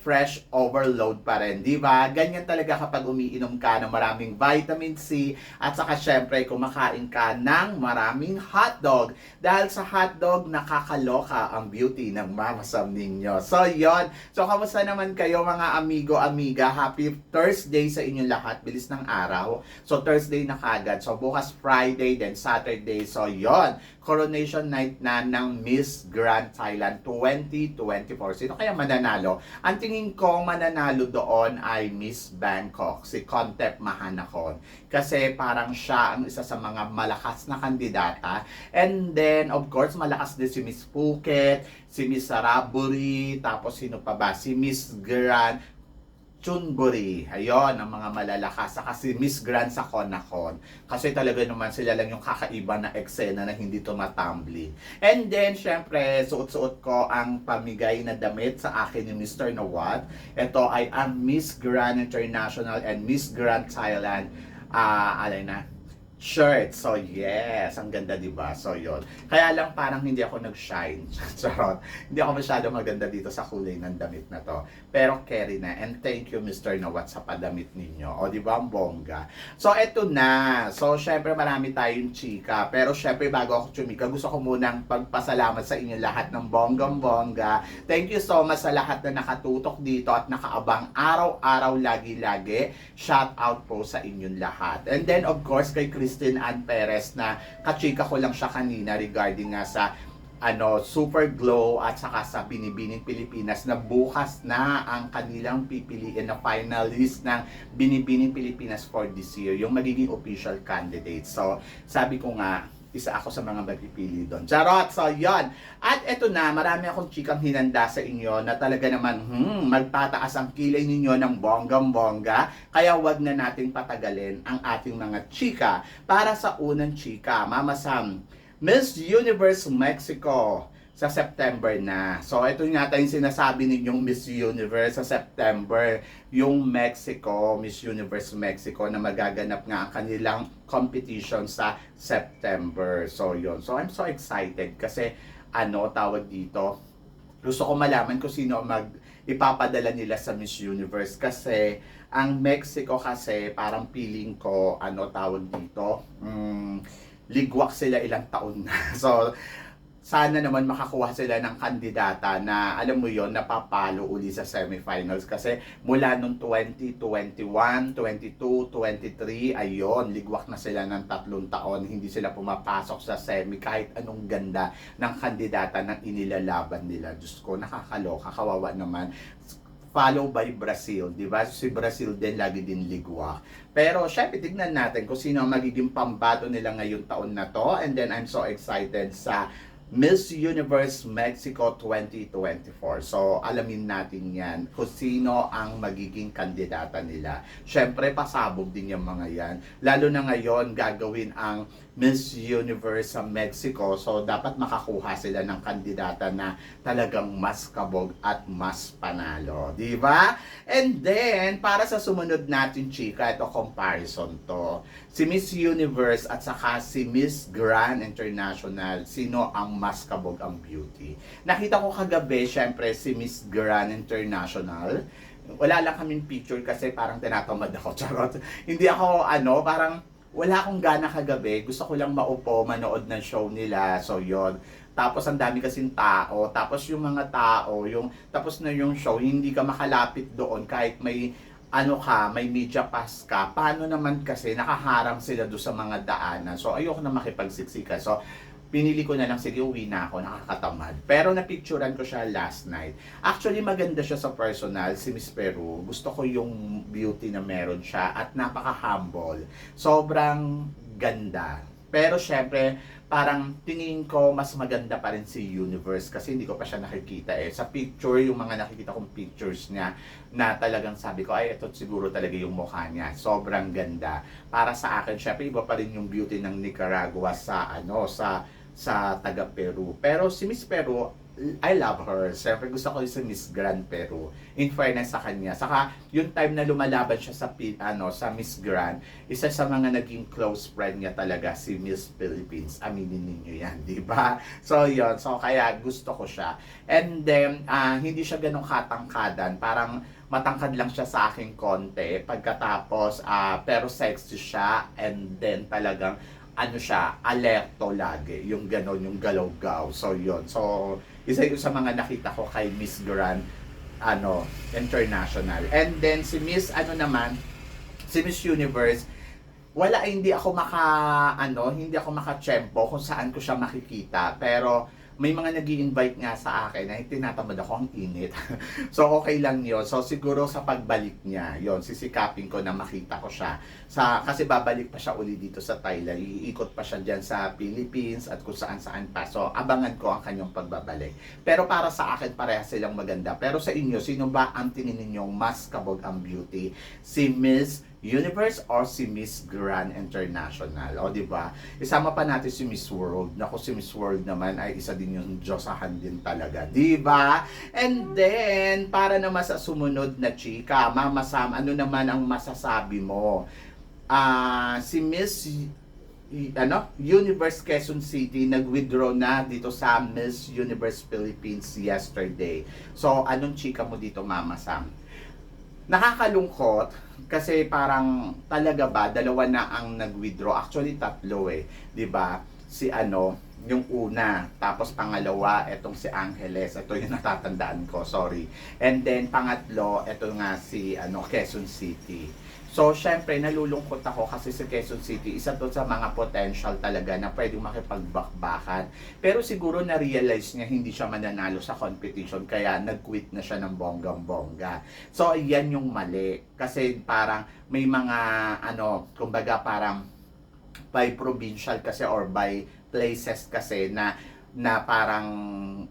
fresh overload pa rin, di ba? Ganyan talaga kapag umiinom ka ng maraming vitamin C at saka syempre kumakain ka ng maraming hotdog. Dahil sa hotdog, nakakaloka ang beauty ng mamasam ninyo. So, yon So, kamusta naman kayo mga amigo, amiga? Happy Thursday sa inyong lahat. Bilis ng araw. So, Thursday na kagad. So, bukas Friday, then Saturday. So, yon Coronation Night na ng Miss Grand Thailand 2024. Sino kaya mananalo? Ang tingin ko mananalo doon ay Miss Bangkok, si Contep Mahanakon. Kasi parang siya ang isa sa mga malakas na kandidata. And then, of course, malakas din si Miss Phuket, si Miss Saraburi, tapos sino pa ba? Si Miss Grand Chunbury. Ayun, ang mga malalakas. Saka si Miss Grand sa Conacon. Kasi talaga naman sila lang yung kakaiba na eksena na hindi tumatambling. And then, syempre, suot-suot ko ang pamigay na damit sa akin ni Mr. Nawad. Ito ay ang Miss Grand International and Miss Grand Thailand. Ah, alay na, shirt. So, yes. Ang ganda, di ba? So, yon Kaya lang parang hindi ako nag-shine. Charot. Hindi ako masyado maganda dito sa kulay ng damit na to. Pero carry na. And thank you, Mr. Nawat, sa padamit ninyo. O, di ba? Ang bongga. So, eto na. So, syempre marami tayong chika. Pero syempre, bago ako chumika, gusto ko munang pagpasalamat sa inyo lahat ng bonggang-bongga. Thank you so much sa lahat na nakatutok dito at nakaabang araw-araw, lagi-lagi. Shout out po sa inyong lahat. And then, of course, kay Christine Ann Perez na kachika ko lang siya kanina regarding nga sa ano, Super Glow at saka sa Binibining Pilipinas na bukas na ang kanilang pipiliin na finalist ng Binibining Pilipinas for this year, yung magiging official candidate. So, sabi ko nga, isa ako sa mga magpipili doon. Charot! So, yon. At eto na, marami akong chikang hinanda sa inyo na talaga naman, hmm, magtataas ang kilay ninyo ng bonggam-bongga. Kaya wag na nating patagalin ang ating mga chika. Para sa unang chika, Mama Sam, Miss Universe Mexico sa September na. So, ito nga yung sinasabi ninyong Miss Universe sa September, yung Mexico, Miss Universe Mexico na magaganap nga ang kanilang competition sa September. So, yon So, I'm so excited kasi ano tawag dito, gusto ko malaman kung sino mag ipapadala nila sa Miss Universe kasi ang Mexico kasi parang feeling ko ano tawag dito mm, ligwak sila ilang taon na. So, sana naman makakuha sila ng kandidata na alam mo yon napapalo uli sa semifinals kasi mula nung 2021, 22, 23 ayon ligwak na sila ng tatlong taon hindi sila pumapasok sa semi kahit anong ganda ng kandidata ng inilalaban nila Diyos ko nakakaloka kawawa naman follow by Brazil, di ba? Si Brazil din lagi din ligwa. Pero syempre tignan natin kung sino ang magiging pambato nila ngayong taon na to. And then I'm so excited sa Miss Universe Mexico 2024. So, alamin natin yan kung sino ang magiging kandidata nila. Siyempre, pasabog din yung mga yan. Lalo na ngayon, gagawin ang Miss Universe sa Mexico. So, dapat makakuha sila ng kandidata na talagang mas kabog at mas panalo. Di ba? And then, para sa sumunod natin, chika, ito comparison to. Si Miss Universe at saka si Miss Grand International, sino ang mas kabog ang beauty? Nakita ko kagabi, syempre, si Miss Grand International. Wala lang kaming picture kasi parang tinatamad ako. Charot. Hindi ako, ano, parang wala akong gana kagabi. Gusto ko lang maupo, manood ng show nila. So, yon tapos ang dami kasing tao. Tapos yung mga tao, yung tapos na yung show, hindi ka makalapit doon kahit may ano ka, may media pass ka. Paano naman kasi nakaharang sila doon sa mga daanan. So ayoko na makipagsiksika. So pinili ko na lang, sige, uwi na ako, nakakatamad. Pero napicturean ko siya last night. Actually, maganda siya sa personal, si Miss Peru. Gusto ko yung beauty na meron siya at napaka-humble. Sobrang ganda. Pero syempre, parang tingin ko mas maganda pa rin si Universe kasi hindi ko pa siya nakikita eh. Sa picture, yung mga nakikita kong pictures niya na talagang sabi ko, ay ito siguro talaga yung mukha niya. Sobrang ganda. Para sa akin, syempre iba pa rin yung beauty ng Nicaragua sa ano, sa sa taga Peru. Pero si Miss Peru, I love her. Siyempre gusto ko yung si Miss Grand Peru. In fairness sa kanya. Saka yung time na lumalaban siya sa ano sa Miss Grand, isa sa mga naging close friend niya talaga si Miss Philippines. Aminin ninyo yan, di ba? So yon So kaya gusto ko siya. And then ah, hindi siya ganong katangkadan. Parang matangkad lang siya sa aking konti. Pagkatapos ah, pero sexy siya and then talagang ano siya, alerto lagi. Yung ganon, yung galaw-gaw. So, yun. So, isa yun sa mga nakita ko kay Miss Grand, ano, international. And then, si Miss, ano naman, si Miss Universe, wala, hindi ako maka, ano, hindi ako makachempo kung saan ko siya makikita. Pero, may mga nag invite nga sa akin na tinatamad ako ang init. so okay lang yun. So siguro sa pagbalik niya, yon sisikapin ko na makita ko siya. Sa, kasi babalik pa siya uli dito sa Thailand. Iikot pa siya dyan sa Philippines at kung saan saan pa. So abangan ko ang kanyang pagbabalik. Pero para sa akin, parehas silang maganda. Pero sa inyo, sino ba ang tingin ninyong mas kabog ang beauty? Si Miss Universe or si Miss Grand International. O, di ba? Isama pa natin si Miss World. Naku, si Miss World naman ay isa din yung Diyosahan din talaga. Di ba? And then, para naman sa sumunod na chika, Mama Sam, ano naman ang masasabi mo? Ah, si Miss ano, Universe Quezon City nag-withdraw na dito sa Miss Universe Philippines yesterday. So, anong chika mo dito, Mama Sam? Nakakalungkot kasi parang talaga ba dalawa na ang nag-withdraw. Actually tatlo eh, 'di ba? Si ano, yung una, tapos pangalawa, etong si Angeles. Ito yung natatandaan ko, sorry. And then pangatlo, ito nga si ano, Quezon City. So, syempre, nalulungkot ako kasi sa Quezon City, isa to sa mga potential talaga na pwedeng makipagbakbakan. Pero siguro na-realize niya hindi siya mananalo sa competition, kaya nag-quit na siya ng bonggang-bongga. So, yan yung mali. Kasi parang may mga, ano, kumbaga parang by provincial kasi or by places kasi na na parang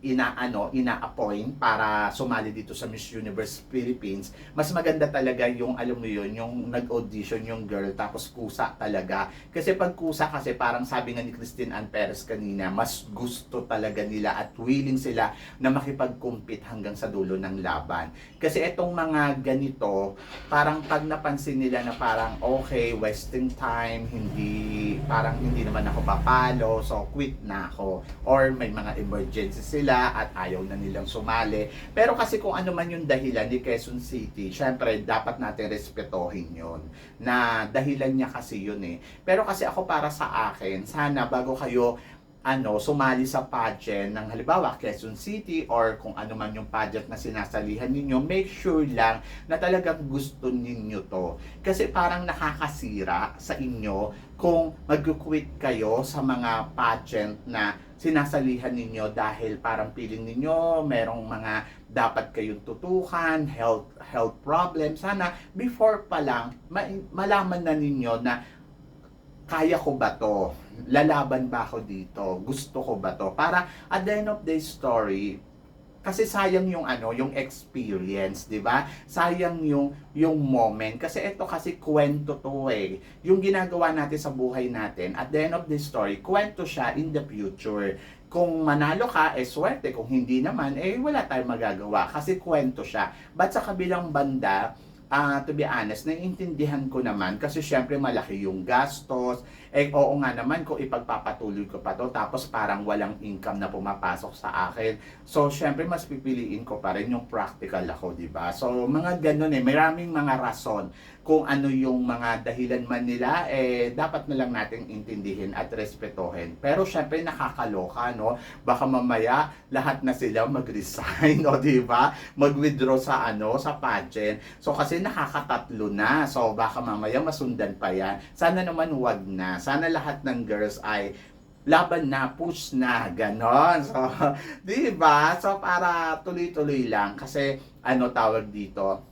inaano, ina-appoint para sumali dito sa Miss Universe Philippines, mas maganda talaga yung alam mo yun, yung nag-audition yung girl tapos kusa talaga. Kasi pag kusa kasi parang sabi nga ni Christine Ann Perez kanina, mas gusto talaga nila at willing sila na makipag-compete hanggang sa dulo ng laban. Kasi itong mga ganito, parang pag napansin nila na parang okay, wasting time, hindi parang hindi naman ako papalo, so quit na ako. Or may mga emergency sila at ayaw na nilang sumali. Pero kasi kung ano man yung dahilan ni Quezon City, syempre dapat natin respetohin yon na dahilan niya kasi yun eh. Pero kasi ako para sa akin, sana bago kayo ano, sumali sa pageant ng halimbawa Quezon City or kung ano man yung pageant na sinasalihan ninyo, make sure lang na talagang gusto ninyo to. Kasi parang nakakasira sa inyo kung mag-quit kayo sa mga pageant na sinasalihan ninyo dahil parang feeling ninyo merong mga dapat kayong tutukan, health health problem. Sana before pa lang ma- malaman na ninyo na kaya ko ba to? Lalaban ba ako dito? Gusto ko ba to? Para at the end of the story, kasi sayang yung ano, yung experience, 'di ba? Sayang yung yung moment kasi ito kasi kwento to eh. Yung ginagawa natin sa buhay natin, at the end of the story, kwento siya in the future. Kung manalo ka, eh swerte. Kung hindi naman, eh wala tayong magagawa kasi kwento siya. But sa kabilang banda, ah to be honest, naiintindihan ko naman kasi syempre malaki yung gastos. Eh, oo nga naman kung ipagpapatuloy ko pa to tapos parang walang income na pumapasok sa akin. So, syempre mas pipiliin ko pa rin yung practical ako, di ba? So, mga ganun eh, maraming mga rason kung ano yung mga dahilan man nila, eh, dapat na lang nating intindihin at respetohin. Pero syempre nakakaloka, no? Baka mamaya lahat na sila mag-resign, o di ba? Mag-withdraw sa ano, sa pageant. So kasi nakakatatlo na. So baka mamaya masundan pa yan. Sana naman wag na. Sana lahat ng girls ay laban na, push na, ganon. So, di ba? So, para tuloy-tuloy lang. Kasi, ano tawag dito,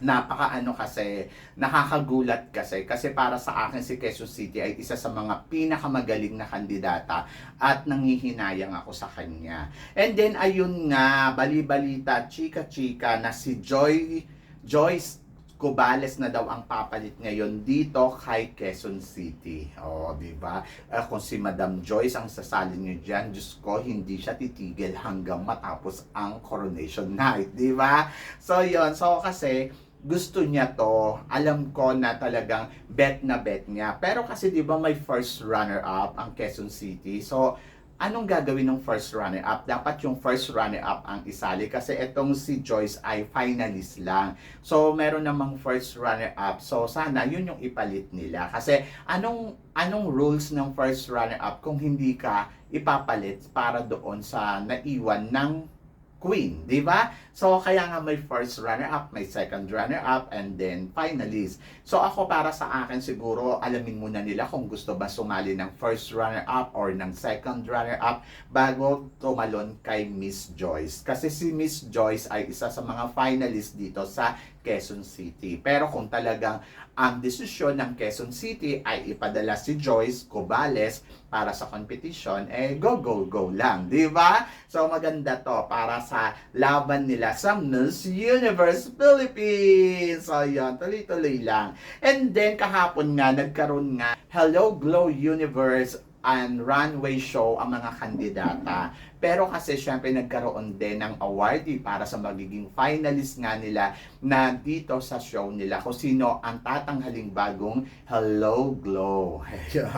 napaka ano kasi, nakakagulat kasi. Kasi para sa akin si Quezon City ay isa sa mga pinakamagaling na kandidata at nangihinayang ako sa kanya. And then ayun nga, bali-balita, chika-chika na si Joy, Joyce Cubales na daw ang papalit ngayon dito kay Quezon City. O, di ba? Eh, kung si Madam Joyce ang sasalin niyo diyan, Diyos ko, hindi siya titigil hanggang matapos ang coronation night, di ba? So, yon So, kasi, gusto niya to. Alam ko na talagang bet na bet niya. Pero kasi 'di ba may first runner up ang Quezon City. So anong gagawin ng first runner up? Dapat yung first runner up ang isali kasi itong si Joyce ay finalist lang. So meron namang first runner up. So sana yun yung ipalit nila kasi anong anong rules ng first runner up kung hindi ka ipapalit para doon sa naiwan ng queen, di ba? So, kaya nga may first runner-up, may second runner-up, and then finalist. So, ako para sa akin siguro, alamin muna nila kung gusto ba sumali ng first runner-up or ng second runner-up bago tumalon kay Miss Joyce. Kasi si Miss Joyce ay isa sa mga finalist dito sa Quezon City. Pero kung talagang ang desisyon ng Quezon City ay ipadala si Joyce Cobales para sa competition, eh go, go, go lang, di ba? So maganda to para sa laban nila sa Miss Universe Philippines. So yun, tuloy-tuloy lang. And then kahapon nga, nagkaroon nga Hello Glow Universe and runway show ang mga kandidata. Pero kasi syempre nagkaroon din ng awardee para sa magiging finalist nga nila na dito sa show nila kung sino ang tatanghaling bagong Hello Glow.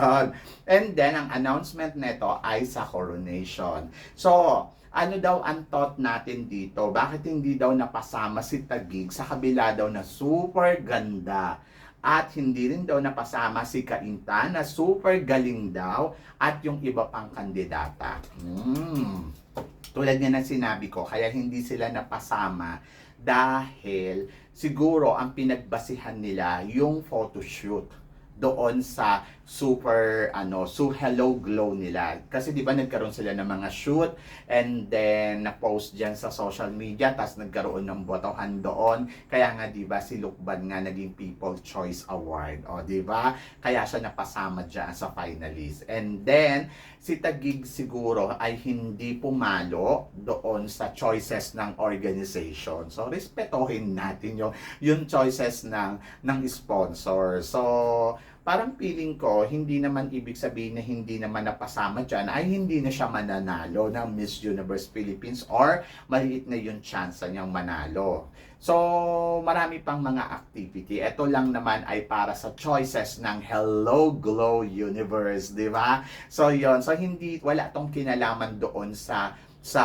And then ang announcement nito ay sa coronation. So, ano daw ang thought natin dito? Bakit hindi daw napasama si Tagig sa kabila daw na super ganda? At hindi rin daw napasama si Kainta na super galing daw at yung iba pang kandidata. Hmm. Tulad nga ng sinabi ko, kaya hindi sila napasama dahil siguro ang pinagbasihan nila yung photoshoot doon sa super ano so hello glow nila. Kasi di ba nagkaroon sila ng mga shoot and then na-post diyan sa social media tas nagkaroon ng botohan doon. Kaya nga di ba si Lukban nga naging People Choice Award. O di ba? Kaya siya napasama diyan sa finalist. And then si Tagig siguro ay hindi pumalo doon sa choices ng organization. So respetohin natin yung yung choices ng ng sponsor. So parang feeling ko, hindi naman ibig sabihin na hindi naman napasama dyan, ay hindi na siya mananalo ng Miss Universe Philippines or maliit na yung chance niyang manalo. So, marami pang mga activity. Ito lang naman ay para sa choices ng Hello Glow Universe, di ba? So, yon So, hindi, wala tong kinalaman doon sa sa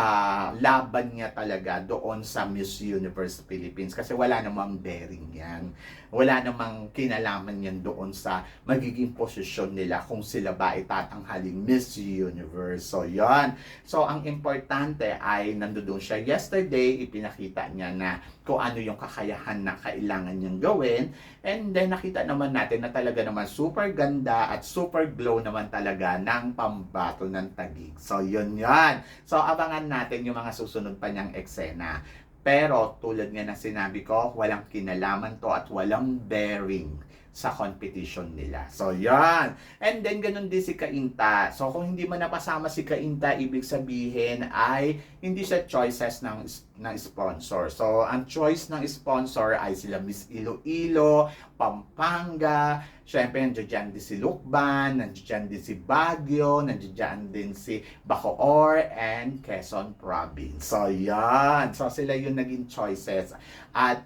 laban niya talaga doon sa Miss Universe Philippines kasi wala namang bearing yan. Wala namang kinalaman yan doon sa magiging posisyon nila kung sila ba ay tatanghaling Miss Universe. So, yon So, ang importante ay nandoon siya yesterday, ipinakita niya na kung ano yung kakayahan na kailangan niyang gawin. And then, nakita naman natin na talaga naman super ganda at super glow naman talaga ng pambato ng tagig. So, yun yan. So, abangan natin yung mga susunod pa niyang eksena. Pero, tulad nga na sinabi ko, walang kinalaman to at walang bearing sa competition nila. So, yan. And then, ganun din si Kainta. So, kung hindi man napasama si Kainta, ibig sabihin ay hindi siya choices ng, ng sponsor. So, ang choice ng sponsor ay sila Miss Iloilo, Pampanga, syempre nandiyan din si Lukban, nandiyan din si Baguio, nandiyan din si Bacoor, and Quezon Province. So, yan. So, sila yung naging choices. At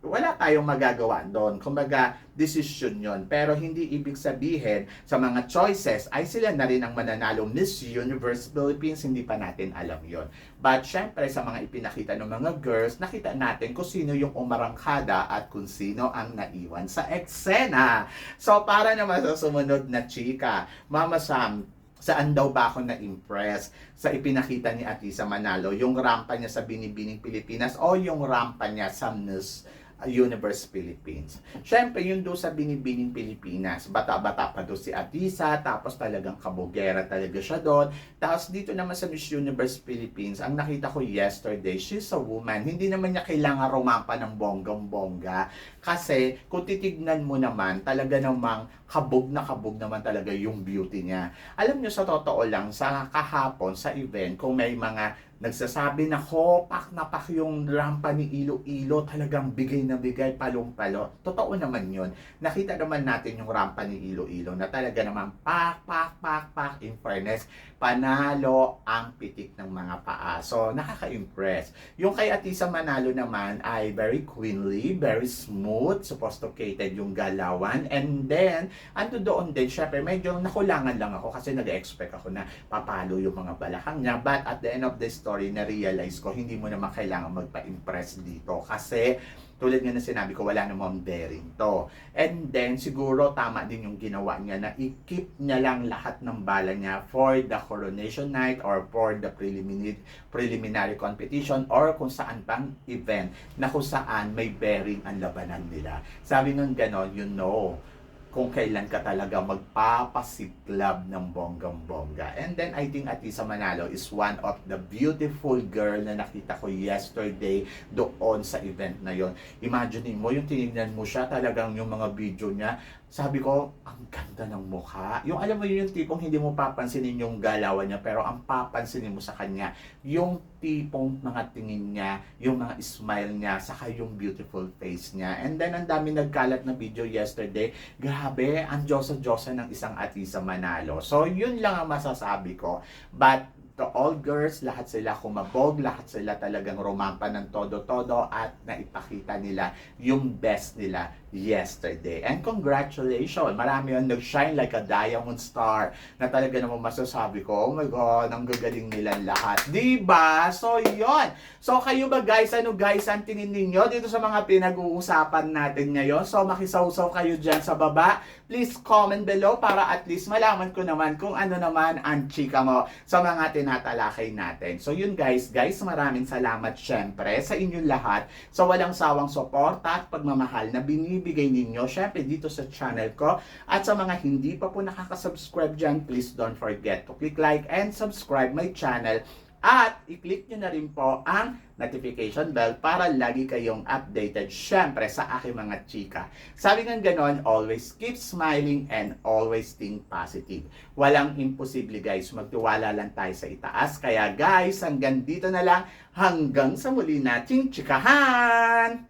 wala tayong magagawa doon. Kumbaga, decision yon Pero hindi ibig sabihin sa mga choices ay sila na rin ang mananalo Miss Universe Philippines. Hindi pa natin alam yon But syempre sa mga ipinakita ng mga girls, nakita natin kung sino yung umarangkada at kung sino ang naiwan sa eksena. So para naman sa sumunod na chika, Mama Sam, saan daw ba ako na-impress sa ipinakita ni Atisa Manalo, yung rampa niya sa Binibining Pilipinas o yung rampa niya sa Miss Universe Philippines. Siyempre, yun doon sa Binibining Pilipinas. Bata-bata pa doon si Atisa, tapos talagang kabugera talaga siya doon. Tapos dito naman sa Miss Universe Philippines, ang nakita ko yesterday, she's a woman. Hindi naman niya kailangan rumampa ng bonggang-bongga. Kasi kung titignan mo naman, talaga namang kabog na kabog naman talaga yung beauty niya. Alam niyo sa totoo lang, sa kahapon, sa event, kung may mga nagsasabi na ho, pak na pak yung rampa ni Iloilo, talagang bigay na bigay, palong-palo. Totoo naman yun. Nakita naman natin yung rampa ni Iloilo na talaga naman pak, pak, pak, pak, in fairness, panalo ang pitik ng mga paa. So, nakaka-impress. Yung kay Atisa Manalo naman ay very queenly, very smooth, sophisticated yung galawan. And then, ando doon din, syempre, medyo nakulangan lang ako kasi nag-expect ako na papalo yung mga balakang niya. But at the end of the story, na-realize ko, hindi mo naman kailangan magpa-impress dito. Kasi, tulad nga na sinabi ko, wala namang bearing to. And then, siguro tama din yung ginawa niya na i-keep niya lang lahat ng bala niya for the coronation night or for the preliminary, preliminary competition or kung saan pang event na kung saan may bearing ang labanan nila. Sabi nun ganon, you know, kung kailan ka talaga magpapasiklab ng bonggang-bongga. And then, I think Atisa Manalo is one of the beautiful girl na nakita ko yesterday doon sa event na yon. Imagine mo, yung tinignan mo siya, talagang yung mga video niya, sabi ko, ang ganda ng mukha. Yung alam mo yun, yung tipong hindi mo papansinin yung galawan niya, pero ang papansinin mo sa kanya, yung tipong mga tingin niya, yung mga smile niya, saka yung beautiful face niya. And then, ang dami nagkalat na video yesterday. Grabe, ang Diyosa-Diyosa ng isang Atisa Manalo. So, yun lang ang masasabi ko. But, to all girls, lahat sila kumabog, lahat sila talagang rumampa ng todo-todo at naipakita nila yung best nila yesterday. And congratulations! Marami yung nag-shine like a diamond star na talaga naman masasabi ko, oh my God, ang gagaling nilang lahat. Diba? So, yon So, kayo ba guys, ano guys, ang tingin ninyo dito sa mga pinag-uusapan natin ngayon? So, makisawsaw kayo dyan sa baba. Please comment below para at least malaman ko naman kung ano naman ang chika mo sa mga tinatalakay natin. So, yun guys, guys, maraming salamat syempre sa inyong lahat sa walang sawang suporta at pagmamahal na binibigay ninyo syempre dito sa channel ko. At sa mga hindi pa po nakaka-subscribe dyan, please don't forget to click like and subscribe my channel at i-click nyo na rin po ang notification bell para lagi kayong updated syempre sa aking mga chika. Sabi ng ganon, always keep smiling and always think positive. Walang imposible guys, magtiwala lang tayo sa itaas. Kaya guys, hanggang dito na lang, hanggang sa muli nating chikahan!